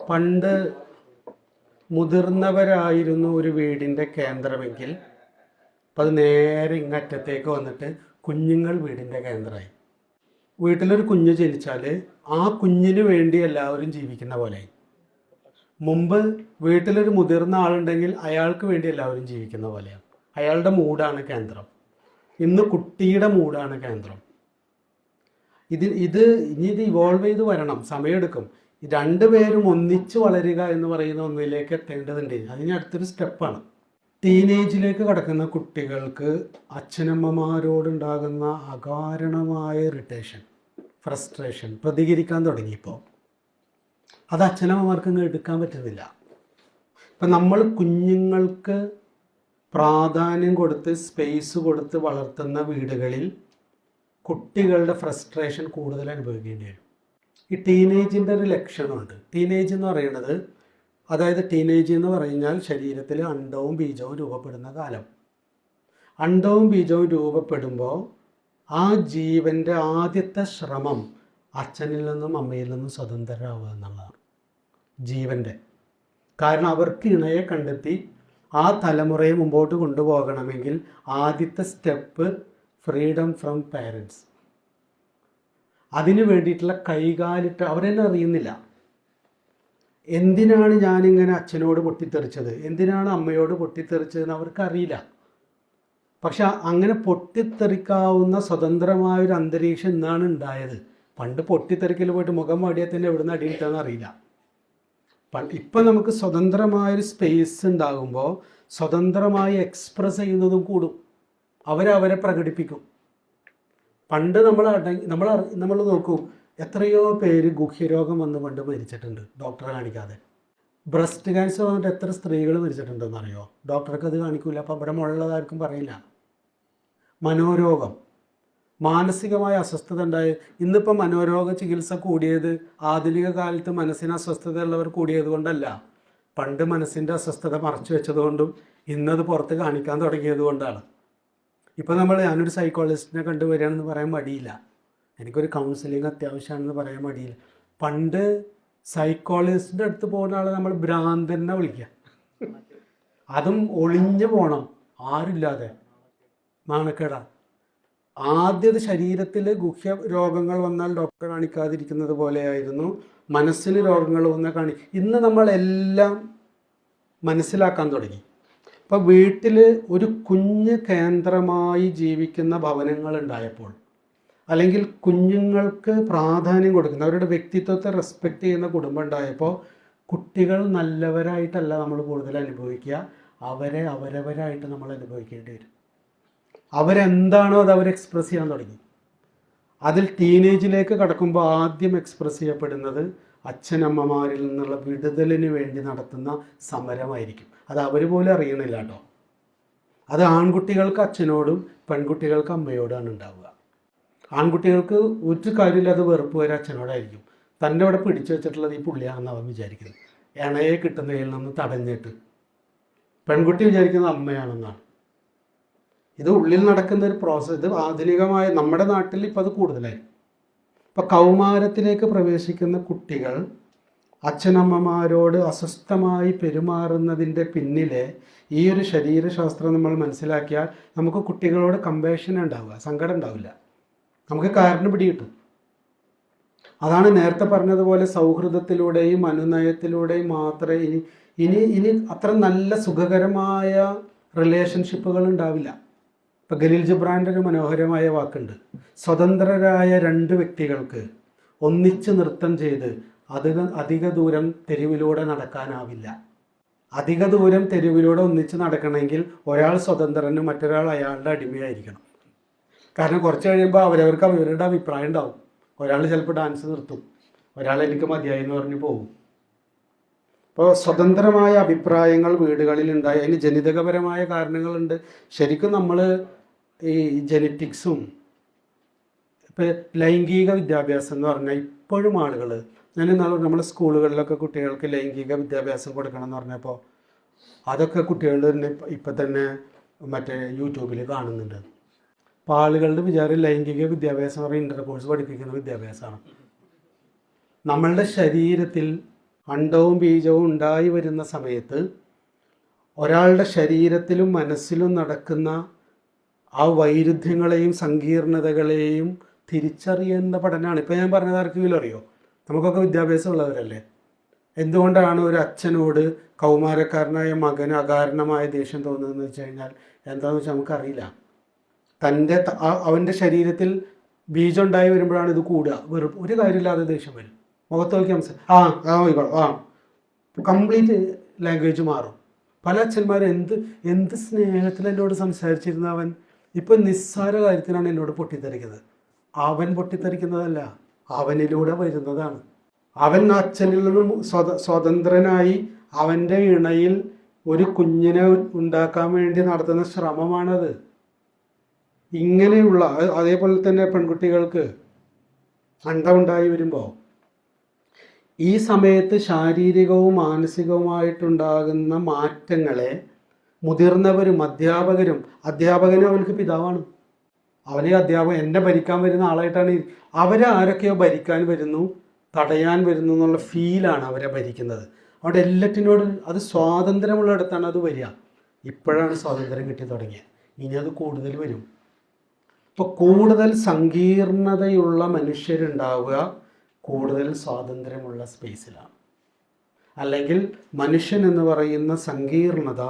പണ്ട് മുതിർന്നവരായിരുന്നു ഒരു വീടിന്റെ കേന്ദ്രമെങ്കിൽ അപ്പം അത് നേരെ ഇങ്ങറ്റത്തേക്ക് വന്നിട്ട് കുഞ്ഞുങ്ങൾ വീടിന്റെ കേന്ദ്രമായി. വീട്ടിലൊരു കുഞ്ഞ് ജനിച്ചാൽ ആ കുഞ്ഞിന് വേണ്ടി എല്ലാവരും ജീവിക്കുന്ന പോലെ മുമ്പ് വീട്ടിലൊരു മുതിർന്ന ആളുണ്ടെങ്കിൽ അയാൾക്ക് വേണ്ടി എല്ലാവരും ജീവിക്കുന്ന പോലെയാണ് അയാളുടെ മൂഡാണ് കേന്ദ്രം. ഇന്ന് കുട്ടിയുടെ മൂഡാണ് കേന്ദ്രം. ഇത് ഇത് ഇനി ഇത് ഇവോൾവ് ചെയ്ത് വരണം. സമയമെടുക്കും. രണ്ടുപേരും ഒന്നിച്ച് വളരുക എന്ന് പറയുന്ന ഒന്നിലേക്ക് എത്തേണ്ടതുണ്ട്. അതിന് അടുത്തൊരു സ്റ്റെപ്പാണ്. ടീനേജിലേക്ക് കടക്കുന്ന കുട്ടികൾക്ക് അച്ഛനമ്മമാരോടുണ്ടാകുന്ന അകാരണമായ ഇറിറ്റേഷൻ ഫ്രസ്ട്രേഷൻ പ്രതികരിക്കാൻ തുടങ്ങിയപ്പോൾ അത് അച്ഛനമ്മമാർക്ക് എടുക്കാൻ പറ്റുന്നില്ല. ഇപ്പം നമ്മൾ കുഞ്ഞുങ്ങൾക്ക് പ്രാധാന്യം കൊടുത്ത് സ്പേസ് കൊടുത്ത് വളർത്തുന്ന വീടുകളിൽ കുട്ടികളുടെ ഫ്രസ്ട്രേഷൻ കൂടുതൽ അനുഭവിക്കേണ്ടി വരും. ഈ ടീനേജിന്റെ ഒരു ലക്ഷണമുണ്ട്. ടീനേജ് എന്ന് പറയുന്നത് അതായത് ടീനേജ് എന്ന് പറഞ്ഞാൽ ശരീരത്തിൽ അണ്ടവും ബീജവും രൂപപ്പെടുന്ന കാലം. അണ്ടവും ബീജവും രൂപപ്പെടുമ്പോൾ ആ ജീവന്റെ ആദ്യത്തെ ശ്രമം അച്ഛനിൽ നിന്നും അമ്മയിൽ നിന്നും സ്വതന്ത്രരാവുക എന്നുള്ളതാണ്. ജീവന്റെ കാരണം അവർക്ക് ഇണയെ കണ്ടെത്തി ആ തലമുറയെ മുമ്പോട്ട് കൊണ്ടുപോകണമെങ്കിൽ ആദ്യത്തെ സ്റ്റെപ്പ് ഫ്രീഡം ഫ്രം പാരൻസ്. അതിനു വേണ്ടിയിട്ടുള്ള കൈകാലിട്ട് അവരെന്നെ അറിയുന്നില്ല. എന്തിനാണ് ഞാനിങ്ങനെ അച്ഛനോട് പൊട്ടിത്തെറിച്ചത്? എന്തിനാണ് അമ്മയോട് പൊട്ടിത്തെറിച്ചതെന്ന് അവർക്കറിയില്ല. പക്ഷെ അങ്ങനെ പൊട്ടിത്തെറിക്കാവുന്ന സ്വതന്ത്രമായ ഒരു അന്തരീക്ഷം ഇന്നാണ് ഉണ്ടായത്. പണ്ട് പൊട്ടിത്തെറിക്കൽ പോയിട്ട് മുഖം വാടിയാൽ തന്നെ എവിടുന്ന് അടിയിട്ടാന്ന് അറിയില്ല. ഇപ്പം നമുക്ക് സ്വതന്ത്രമായൊരു സ്പേസ് ഉണ്ടാകുമ്പോൾ സ്വതന്ത്രമായി എക്സ്പ്രസ് ചെയ്യുന്നതും കൂടും. അവരവരെ പ്രകടിപ്പിക്കും. പണ്ട് നമ്മൾ നമ്മൾ നമ്മൾ നോക്കൂ എത്രയോ പേര് ഗുഹ്യരോഗം വന്ന് കൊണ്ട് മരിച്ചിട്ടുണ്ട് ഡോക്ടറെ കാണിക്കാതെ. ബ്രസ്റ്റ് ക്യാൻസർ വന്നിട്ട് എത്ര സ്ത്രീകൾ മരിച്ചിട്ടുണ്ടെന്ന് അറിയോ? ഡോക്ടർക്ക് അത് കാണിക്കില്ല അപ്പം ഇവിടെ മുള്ളതാർക്കും പറയില്ല. മനോരോഗം. മാനസികമായ അസ്വസ്ഥത ഉണ്ടായി. ഇന്നിപ്പോൾ മനോരോഗ ചികിത്സ കൂടിയത് ആധുനിക കാലത്ത് മനസ്സിന് അസ്വസ്ഥത ഉള്ളവർ കൂടിയത് കൊണ്ടല്ല. പണ്ട് മനസ്സിന്റെ അസ്വസ്ഥത മറച്ചു വെച്ചതുകൊണ്ടും ഇന്നത് പുറത്ത് കാണിക്കാൻ തുടങ്ങിയത് കൊണ്ടാണ്. ഇപ്പോൾ നമ്മൾ ഞാനൊരു സൈക്കോളജിസ്റ്റിനെ കണ്ടുവരികയാണെന്ന് പറയാൻ മടിയില്ല. എനിക്കൊരു കൗൺസിലിംഗ് അത്യാവശ്യമാണെന്ന് പറയാൻ മടിയില്ല. പണ്ട് സൈക്കോളജിസ്റ്റിന്റെ അടുത്ത് പോകുന്ന ആളെ നമ്മൾ ഭ്രാന്തനെ വിളിക്കുക. അതും ഒളിഞ്ഞു പോകണം ആരില്ലാതെ നാണക്കേടാ ആദ്യത് ശരീരത്തിൽ ഗുഹ്യ രോഗങ്ങൾ വന്നാൽ ഡോക്ടറെ കാണിക്കാതിരിക്കുന്നത് പോലെയായിരുന്നു. മനസ്സിന് രോഗങ്ങൾ വന്നാൽ കാണി ഇന്ന് നമ്മളെല്ലാം മനസ്സിലാക്കാൻ തുടങ്ങി. ഇപ്പോൾ വീട്ടിൽ ഒരു കുഞ്ഞ് കേന്ദ്രമായി ജീവിക്കുന്ന ഭവനങ്ങൾ ഉണ്ടായപ്പോൾ അല്ലെങ്കിൽ കുഞ്ഞുങ്ങൾക്ക് പ്രാധാന്യം കൊടുക്കുന്ന അവരുടെ വ്യക്തിത്വത്തെ റെസ്പെക്റ്റ് ചെയ്യുന്ന കുടുംബം ഉണ്ടായപ്പോൾ കുട്ടികൾ നല്ലവരായിട്ടല്ല നമ്മൾ കൂടുതൽ അനുഭവിക്കുക. അവരെ അവരവരായിട്ട് നമ്മൾ അനുഭവിക്കേണ്ടി വരും. അവരെന്താണോ അത് അവർ എക്സ്പ്രസ് ചെയ്യാൻ തുടങ്ങി. അതിൽ ടീനേജിലേക്ക് കടക്കുമ്പോൾ ആദ്യം എക്സ്പ്രസ് ചെയ്യപ്പെടുന്നത് അച്ഛനമ്മമാരിൽ നിന്നുള്ള വിടുതലിന് വേണ്ടി നടത്തുന്ന സമരമായിരിക്കും. അത് അവർ പോലും അറിയണില്ല കേട്ടോ. അത് ആൺകുട്ടികൾക്ക് അച്ഛനോടും പെൺകുട്ടികൾക്ക് അമ്മയോടാണ് ഉണ്ടാവുക. ആൺകുട്ടികൾക്ക് ഒരു കാര്യമില്ലാതെ വെറുപ്പ് വരെ അച്ഛനോടായിരിക്കും. തന്റെ അവിടെ പിടിച്ചു വെച്ചിട്ടുള്ളത് ഈ പുള്ളിയാണെന്ന് അവൻ വിചാരിക്കുന്നത്. ഇണയെ കിട്ടുന്നതിൽ നിന്ന് തടഞ്ഞിട്ട്. പെൺകുട്ടി വിചാരിക്കുന്നത് അമ്മയാണെന്നാണ്. ഇത് ഉള്ളിൽ നടക്കുന്ന ഒരു പ്രോസസ്സ് ഇത് ആധുനികമായ നമ്മുടെ നാട്ടിൽ ഇപ്പം അത് കൂടുതലായി. ഇപ്പം കൗമാരത്തിലേക്ക് പ്രവേശിക്കുന്ന കുട്ടികൾ അച്ഛനമ്മമാരോട് അസ്വസ്ഥമായി പെരുമാറുന്നതിന്റെ പിന്നിലെ ഈ ഒരു ശരീരശാസ്ത്രം നമ്മൾ മനസ്സിലാക്കിയാൽ നമുക്ക് കുട്ടികളോട് കമ്പേഷൻ ഉണ്ടാവുക സങ്കടം ഉണ്ടാവില്ല. നമുക്ക് കാരണം പിടികിട്ടും. അതാണ് നേരത്തെ പറഞ്ഞതുപോലെ സൗഹൃദത്തിലൂടെയും അനുനയത്തിലൂടെയും മാത്രമേ ഇനി ഇനി ഇനി അത്ര നല്ല സുഖകരമായ റിലേഷൻഷിപ്പുകൾ ഉണ്ടാവില്ല. ഇപ്പം ഖലീൽ ജിബ്രാന്റെ ഒരു മനോഹരമായ വാക്കുണ്ട്. സ്വതന്ത്രരായ രണ്ട് വ്യക്തികൾക്ക് ഒന്നിച്ച് നൃത്തം ചെയ്ത് അധിക അധിക ദൂരം തെരുവിലൂടെ നടക്കാനാവില്ല. അധിക ദൂരം തെരുവിലൂടെ ഒന്നിച്ച് നടക്കണമെങ്കിൽ ഒരാൾ സ്വതന്ത്രനും മറ്റൊരാൾ അയാളുടെ അടിമയായിരിക്കണം. കാരണം കുറച്ച് കഴിയുമ്പോൾ അവരവർക്ക് അവരുടെ അഭിപ്രായം ഉണ്ടാവും. ഒരാൾ ചിലപ്പോൾ ഡാൻസ് നിർത്തും. ഒരാൾ എനിക്ക് മതിയായി എന്ന് പറഞ്ഞ് പോകും അപ്പോൾ സ്വതന്ത്രമായ അഭിപ്രായങ്ങൾ വീടുകളിൽ ഉണ്ടായി. അതിന് ജനിതകപരമായ കാരണങ്ങളുണ്ട്. ശരിക്കും നമ്മൾ ഈ ജനറ്റിക്സും ഇപ്പോൾ ലൈംഗിക വിദ്യാഭ്യാസം എന്ന് പറഞ്ഞാൽ ഇപ്പോഴും ആളുകൾ ഞാൻ ഇന്നാൾ നമ്മുടെ സ്കൂളുകളിലൊക്കെ കുട്ടികൾക്ക് ലൈംഗിക വിദ്യാഭ്യാസം കൊടുക്കണം എന്ന് പറഞ്ഞപ്പോൾ അതൊക്കെ കുട്ടികൾ തന്നെ ഇപ്പം തന്നെ മറ്റേ യൂട്യൂബിൽ കാണുന്നുണ്ട്. അപ്പോൾ ആളുകളുടെ വിചാരം ലൈംഗിക വിദ്യാഭ്യാസം എന്ന് പറയുന്നത് ഇന്റർ കോഴ്സ് പഠിപ്പിക്കുന്ന വിദ്യാഭ്യാസമാണ്. നമ്മളുടെ ശരീരത്തിൽ അണ്ടവും ബീജവും ഉണ്ടായി വരുന്ന സമയത്ത് ഒരാളുടെ ശരീരത്തിലും മനസ്സിലും നടക്കുന്ന ആ വൈരുദ്ധ്യങ്ങളെയും സങ്കീർണതകളെയും തിരിച്ചറിയുന്ന പഠനമാണ്. ഇപ്പം ഞാൻ പറഞ്ഞത് ആർക്കെങ്കിലും അറിയോ? നമുക്കൊക്കെ വിദ്യാഭ്യാസം ഉള്ളവരല്ലേ? എന്തുകൊണ്ടാണ് ഒരു അച്ഛനോട് കൗമാരക്കാരനായ മകന് അകാരണമായ ദേഷ്യം തോന്നുന്നതെന്ന് വെച്ച് കഴിഞ്ഞാൽ എന്താണെന്ന് വെച്ചാൽ നമുക്കറിയില്ല. തന്റെ അവന്റെ ശരീരത്തിൽ ബീജം ഉണ്ടായി വരുമ്പോഴാണ് ഇത് കൂടുക. വെറും ഒരു കാര്യമില്ലാതെ ദേഷ്യം വരും. മുഖത്ത് നോക്കി ആ ആ കംപ്ലീറ്റ് ലാംഗ്വേജ് മാറും. പല അച്ഛന്മാരും എന്ത് എന്ത് സ്നേഹത്തിൽ എന്നോട് സംസാരിച്ചിരുന്ന അവൻ? ഇപ്പം നിസ്സാര കാര്യത്തിനാണ് എന്നോട് പൊട്ടിത്തെറിക്കുന്നത്. അവൻ പൊട്ടിത്തെറിക്കുന്നതല്ല അവനിലൂടെ വരുന്നതാണ്. അവൻ അച്ഛനിൽ നിന്നും സ്വത സ്വതന്ത്രനായി അവന്റെ ഇണയിൽ ഒരു കുഞ്ഞിനെ ഉണ്ടാക്കാൻ വേണ്ടി നടത്തുന്ന ശ്രമമാണത്. ഇങ്ങനെയുള്ള അതേപോലെ തന്നെ പെൺകുട്ടികൾക്ക് അണ്ടമുണ്ടായി വരുമ്പോൾ ഈ സമയത്ത് ശാരീരികവും മാനസികവുമായിട്ടുണ്ടാകുന്ന മാറ്റങ്ങളെ മുതിർന്നവരും അധ്യാപകരും അധ്യാപകനും അവർക്ക് പിതാവാണ്. അവനെ അധ്യാപകൻ എന്നെ ഭരിക്കാൻ വരുന്ന ആളായിട്ടാണ് അവരെ ആരൊക്കെയോ ഭരിക്കാൻ വരുന്നു തടയാൻ വരുന്നു എന്നുള്ള ഫീലാണ് അവരെ ഭരിക്കുന്നത്. അവിടെ എല്ലാറ്റിനോട് അത് സ്വാതന്ത്ര്യമുള്ളിടത്താണ് അത് വരിക. ഇപ്പോഴാണ് സ്വാതന്ത്ര്യം കിട്ടി തുടങ്ങിയത്. ഇനി അത് കൂടുതൽ വരും. ഇപ്പോൾ കൂടുതൽ സങ്കീർണതയുള്ള മനുഷ്യരുണ്ടാവുക കൂടുതൽ സ്വാതന്ത്ര്യമുള്ള സ്പേസിലാണ്. അല്ലെങ്കിൽ മനുഷ്യൻ എന്ന് പറയുന്ന സങ്കീർണത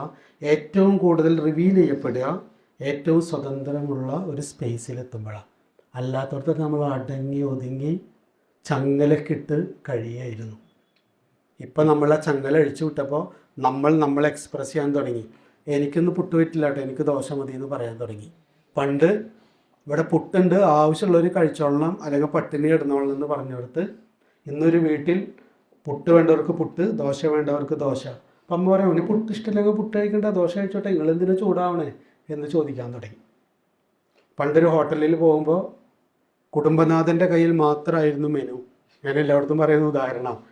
ഏറ്റവും കൂടുതൽ റിവീൽ ചെയ്യപ്പെടുക ഏറ്റവും സ്വതന്ത്രമുള്ള ഒരു സ്പേസിലെത്തുമ്പോഴാണ് അല്ലാത്തടത്ത് നമ്മൾ അടങ്ങി ഒതുങ്ങി ചങ്ങലക്കിട്ട് കഴിയായിരുന്നു ഇപ്പം നമ്മൾ ആ ചങ്ങല അഴിച്ചു വിട്ടപ്പോൾ നമ്മൾ നമ്മൾ എക്സ്പ്രസ് ചെയ്യാൻ തുടങ്ങി. എനിക്കൊന്ന് പുട്ടുപറ്റില്ല കേട്ടോ എനിക്ക് ദോശ മതി എന്ന് പറയാൻ തുടങ്ങി. പണ്ട് ഇവിടെ പുട്ടുണ്ട്. ആവശ്യമുള്ളവർ കഴിച്ചോളണം. അല്ലെങ്കിൽ പട്ടിണി കിടന്നോളണം എന്ന് പറഞ്ഞെടുത്ത് ഇന്നൊരു വീട്ടിൽ പുട്ട് വേണ്ടവർക്ക് പുട്ട് ദോശ വേണ്ടവർക്ക് ദോശ. അപ്പം അമ്മ പറയാം അവന് പുട്ട് ഇഷ്ടമില്ലെങ്കിൽ പുട്ട് കഴിക്കണ്ട ദോശ കഴിച്ചോട്ടെ. നിങ്ങൾ എന്തിനാ ചൂടാവണേ? എന്ന് ചോദിക്കാൻ തുടങ്ങി. പണ്ടൊരു ഹോട്ടലിൽ പോകുമ്പോൾ കുടുംബനാഥന്റെ കയ്യിൽ മാത്രമായിരുന്നു മെനു. ഞാൻ എല്ലായിടത്തും പറയുന്ന ഉദാഹരണം.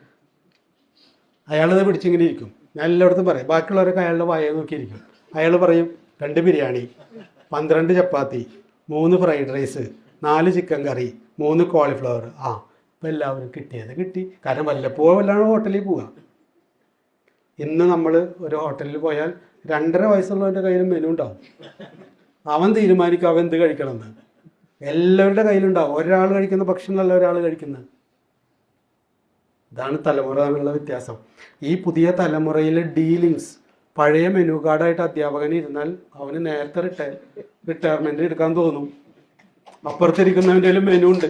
അയാളത് പിടിച്ചിങ്ങനെ ഇരിക്കും. ഞാൻ എല്ലായിടത്തും പറയും. ബാക്കിയുള്ളവരൊക്കെ അയാളുടെ വായ നോക്കിയിരിക്കും. അയാൾ പറയും രണ്ട് ബിരിയാണി പന്ത്രണ്ട് ചപ്പാത്തി മൂന്ന് ഫ്രൈഡ് റൈസ് നാല് ചിക്കൻ കറി മൂന്ന് കോളിഫ്ലവർ. ആ ഇപ്പം എല്ലാവരും കിട്ടിയത് കിട്ടി. കാരണം വല്ലപ്പോഴും വല്ലാണ് ഹോട്ടലിൽ പോവുക. ഇന്ന് നമ്മൾ ഒരു ഹോട്ടലിൽ പോയാൽ രണ്ടര വയസ്സുള്ളവന്റെ കയ്യിൽ മെനു ഉണ്ടാവും. അവൻ തീരുമാനിക്കും അവൻ എന്ത് കഴിക്കണമെന്ന്. എല്ലാവരുടെ കയ്യിലുണ്ടാവും. ഒരാൾ കഴിക്കുന്ന ഭക്ഷണമല്ല ഒരാൾ കഴിക്കുന്നത്. ഇതാണ് തലമുറ തമ്മിലുള്ള വ്യത്യാസം. ഈ പുതിയ തലമുറയിലെ ഡീലിങ്സ് പഴയ മെനു കാർഡായിട്ട് അധ്യാപകൻ ഇരുന്നാൽ അവന് നേരത്തെ റിട്ടയർ റിട്ടയർമെന്റ് എടുക്കാൻ തോന്നും. അപ്പുറത്തിരിക്കുന്നവന്റെ മെനു ഉണ്ട്.